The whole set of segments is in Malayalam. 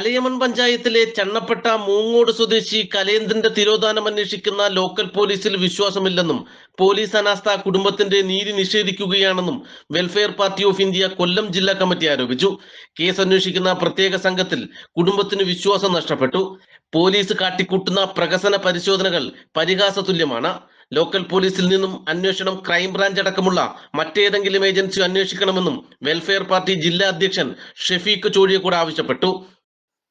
അലയമൺ പഞ്ചായത്തിലെ ചണ്ണപ്പെട്ട മൂങ്ങോട് സ്വദേശി കലേന്ദ്രന്റെ തിരോധാനം അന്വേഷിക്കുന്ന ലോക്കൽ പോലീസിൽ വിശ്വാസമില്ലെന്നും പോലീസ് അനാസ്ഥ കുടുംബത്തിന്റെ നീതി നിഷേധിക്കുകയാണെന്നും welfare party of India Kollam ജില്ലാ കമ്മിറ്റി ആരോപിച്ചു. കേസ് അന്വേഷിക്കുന്ന പ്രത്യേക സംഘത്തിൽ കുടുംബത്തിന് വിശ്വാസം നഷ്ടപ്പെട്ടു. പോലീസ് കാട്ടിക്കൂട്ടുന്ന പ്രകസന പരിശോധനകൾ പരിഹാസതുല്യമാണ് ലോക്കൽ പോലീസിൽ നിന്നും അന്വേഷണം ക്രൈംബ്രാഞ്ച് അടക്കമുള്ള മറ്റേതെങ്കിലും ഏജൻസി അന്വേഷിക്കണമെന്നും വെൽഫെയർ പാർട്ടി ജില്ലാ അധ്യക്ഷൻ ഷെഫീഖ് ചോഴിയക്കൂട് ആവശ്യപ്പെട്ടു.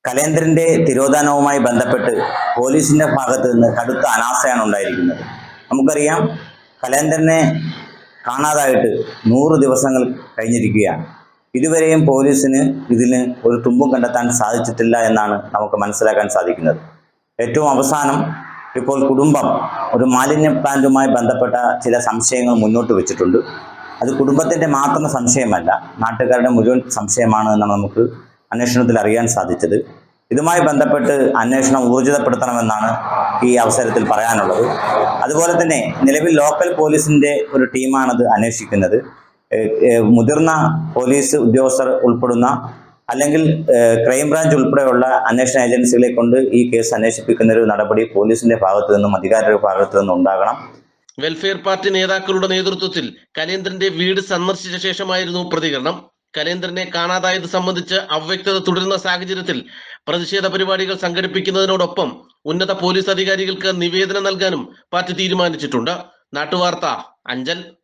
കലേന്ദ്രന്റെ തിരോധാനവുമായി ബന്ധപ്പെട്ട് പോലീസിന്റെ ഭാഗത്ത് നിന്ന് കടുത്ത അനാസയാണ് ഉണ്ടായിരിക്കുന്നത്. നമുക്കറിയാം കലേന്ദ്രനെ കാണാതായിട്ട് നൂറ് ദിവസങ്ങൾ കഴിഞ്ഞിരിക്കുകയാണ്. ഇതുവരെയും പോലീസിന് ഇതിന് ഒരു തുമ്പും കണ്ടെത്താൻ സാധിച്ചിട്ടില്ല എന്നാണ് നമുക്ക് മനസ്സിലാക്കാൻ സാധിക്കുന്നത്. ഏറ്റവും അവസാനം ഇപ്പോൾ കുടുംബം ഒരു മാലിന്യ പ്ലാന്റുമായി ബന്ധപ്പെട്ട ചില സംശയങ്ങൾ മുന്നോട്ട് വെച്ചിട്ടുണ്ട്. അത് കുടുംബത്തിന്റെ മാത്രം സംശയമല്ല നാട്ടുകാരുടെ മുഴുവൻ സംശയമാണ് എന്ന് നമുക്ക് അന്വേഷണത്തിൽ അറിയാൻ സാധിച്ചത്. ഇതുമായി ബന്ധപ്പെട്ട് അന്വേഷണം ഊർജിതപ്പെടുത്തണമെന്നാണ് ഈ അവസരത്തിൽ പറയാനുള്ളത്. അതുപോലെ തന്നെ നിലവിൽ ലോക്കൽ പോലീസിന്റെ ഒരു ടീമാണത് അന്വേഷിക്കുന്നത്. മുതിർന്ന പോലീസ് ഉദ്യോഗസ്ഥർ ഉൾപ്പെടുന്ന അല്ലെങ്കിൽ ക്രൈംബ്രാഞ്ച് ഉൾപ്പെടെയുള്ള അന്വേഷണ ഏജൻസികളെ കൊണ്ട് ഈ കേസ് അന്വേഷിപ്പിക്കുന്ന ഒരു നടപടി പോലീസിന്റെ ഭാഗത്തു നിന്നും അധികാരികളുടെ ഭാഗത്തു നിന്നും ഉണ്ടാകണം. വെൽഫെയർ പാർട്ടി നേതാക്കളുടെ നേതൃത്വത്തിൽ കലേന്ദ്രന്റെ വീട് സന്ദർശിച്ച ശേഷമായിരുന്നു പ്രതികരണം. കലേന്ദ്രനെ കാണാതായത് സംബന്ധിച്ച് അവ്യക്തത തുടരുന്ന സാഹചര്യത്തിൽ പ്രതിഷേധ പരിപാടികൾ സംഘടിപ്പിക്കുന്നതിനോടൊപ്പം ഉന്നത പോലീസ് അധികാരികൾക്ക് നിവേദനം നൽകാനും പാർട്ടി തീരുമാനിച്ചിട്ടുണ്ട്. നാട്ടുവാർത്ത അഞ്ചൽ.